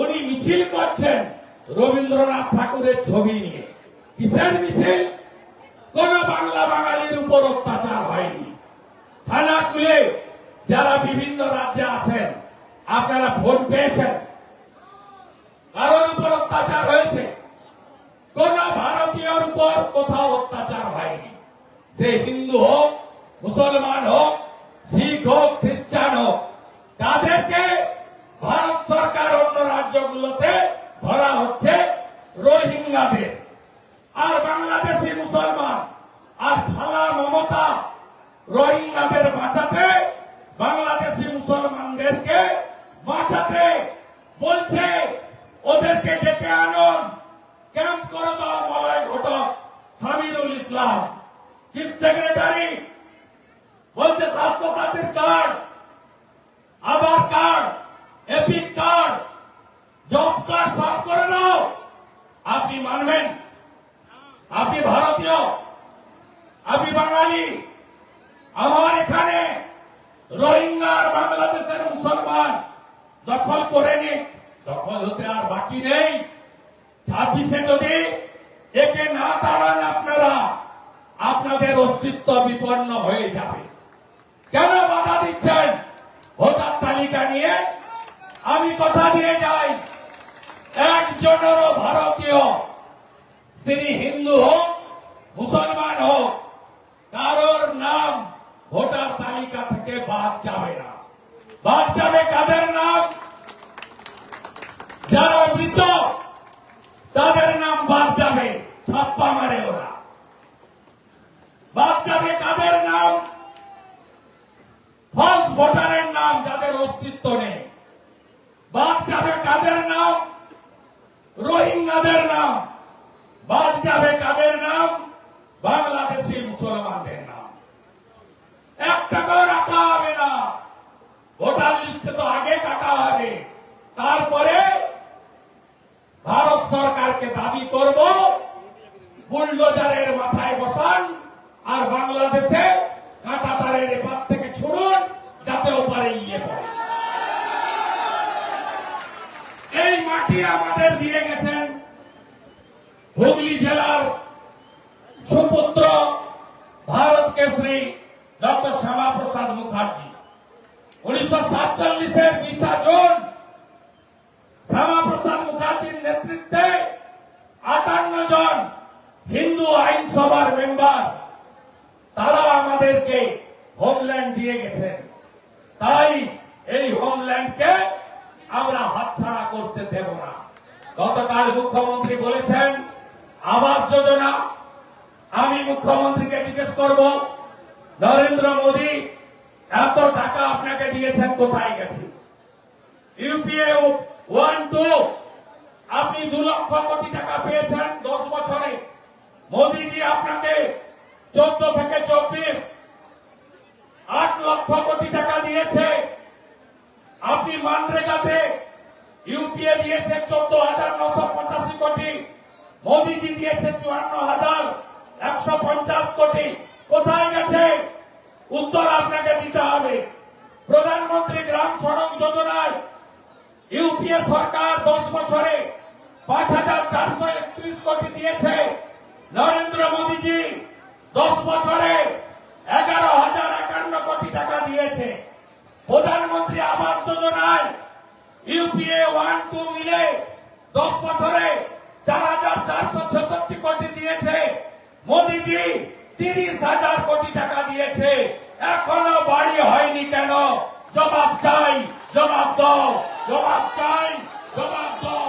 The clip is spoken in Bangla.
উনি মিছিল করছেন রবীন্দ্রনাথ ঠাকুরের ছবি নিয়ে। কিসের মিছিল? কোন বাংলা বাঙালির উপর অত্যাচার হয়নি। থানা তুলে যারা বিভিন্ন রাজ্যে আছেন, আপনারা ফোন পেয়েছেন। কারোর উপর অত্যাচার হয়েছে। কোন ভারতীয়র উপর কোথাও অত্যাচার হয়নি। যে হিন্দু হোক, মুসলমান হোক শিখ হোক খ্রিস্টান হোক তাদেরকে ভারত সরকার অন্য রাজ্যগুলোতে ধরা হচ্ছে রোহিঙ্গাদের আর বাংলাদেশি মুসলমান আর খালা মমতা রোহিঙ্গাদের বাঁচাতে বাংলাদেশি মুসলমানদেরকে বাঁচাতে বলছে, ওদেরকে ডেকে আনুন। ক্যাম্প করে দাও মলয় ঘটক সামিরুল ইসলাম। চিফ সেক্রেটারি বলছে স্বাস্থ্য সাথীর card, Aadhaar card, EPIC card job card সব করে দাও আপনি মানবেন আপনি ভারতীয় আপনি বাঙালি, আমার এখানে রোহিঙ্গা আর বাংলাদেশের মুসলমান দখল করে নিক। দখল হতে আর বাকি নেই। ছাব্বিশে যদি একে না দাঁড়ান আপনারা, আপনাদের অস্তিত্ব বিপন্ন হয়ে যাবে। কেন বাধা দিচ্ছেন? ভোটার তালিকা নিয়ে আমি কথা দিয়ে যাই। একজনেরও ভারতীয়, তিনি হিন্দু হোক, মুসলমান হোক কারোর নাম ভোটার তালিকা থেকে বাদ কাদের নাম? যারা মৃত, তাদের নাম বাদ যাবে, ছাপ্পা মারে ওরা। কাদের নাম? ফলস ভোটারের নাম যাদের অস্তিত্ব নেই। বাদ যাবে কাদের নাম? রোহিঙ্গাদের নাম। বাদ যাবে কাদের নাম? বাংলাদেশি মুসলমানদের নাম এক টাকাও রাখা হবে না ভোটার লিস্টে তো আগে কাটা হবে তারপরে ভারত সরকারকে দাবি করব বুলডোজারের মাথায় বসান আর বাংলাদেশে কাঁটা তারের এপার থেকে ছুড়ুন, যাতে ওপারে ইয়ে পড়ে এই মাটি আমাদের দিয়ে গেছেন হুগলি জেলার সুপুত্র ভারত কেশরী ডক্টর শ্যামা প্রসাদ মুখার্জি। উনিশশো সাতচল্লিশের বিশা জুন শ্যামা প্রসাদ মুখার্জির নেতৃত্বে আটান্ন জন আইনসভার মেম্বার, তারা আমাদেরকে হোমল্যান্ড দিয়ে গেছেন। তাই এই হোমল্যান্ডকে আমরা হাতছাড়া করতে দেব না। গতকাল মুখ্যমন্ত্রী বলেছেন, আবাস যোজনা, আমি মুখ্যমন্ত্রীকে জিজ্ঞেস করব, নরেন্দ্র মোদী, এত টাকা আপনাকে দিয়েছেন, কোথায় গেছে? ইউপিএ ওয়ান টু, আপনি দু লক্ষ কোটি টাকা পেয়েছেন মোদীজি, আপনাকে চোদ্দ থেকে চব্বিশ আট লক্ষ কোটি টাকা দিয়েছে। আপনি মানরেগাতে ইউপিএ দিয়েছে চোদ্দ হাজার নশো পঁচাশি কোটি। মোদীজি দিয়েছে চুয়ান্ন হাজার একশো পঞ্চাশ কোটি। কোথায় গেছে? উত্তর আপনাকে দিতে হবে। প্রধানমন্ত্রী গ্রাম সড়ক যোজনায় ইউপিএ সরকার দশ বছরে পাঁচ হাজার চারশো একত্রিশ কোটি দিয়েছে। নরেন্দ্র মোদীজি দশ বছরে এগারো হাজার একান্ন কোটি টাকা দিয়েছে। প্রধানমন্ত্রী আবাস যোজনায় ইউপিএ ওয়ান, টু মিলে দশ বছরে চার হাজার চারশো ছেষট্টি কোটি দিয়েছে। মোদীজি তিরিশ হাজার কোটি টাকা দিয়েছে। এখনও বাড়ি হয়নি কেন? জবাব চাই, জবাব দাও, জবাব চাই, জবাব দাও।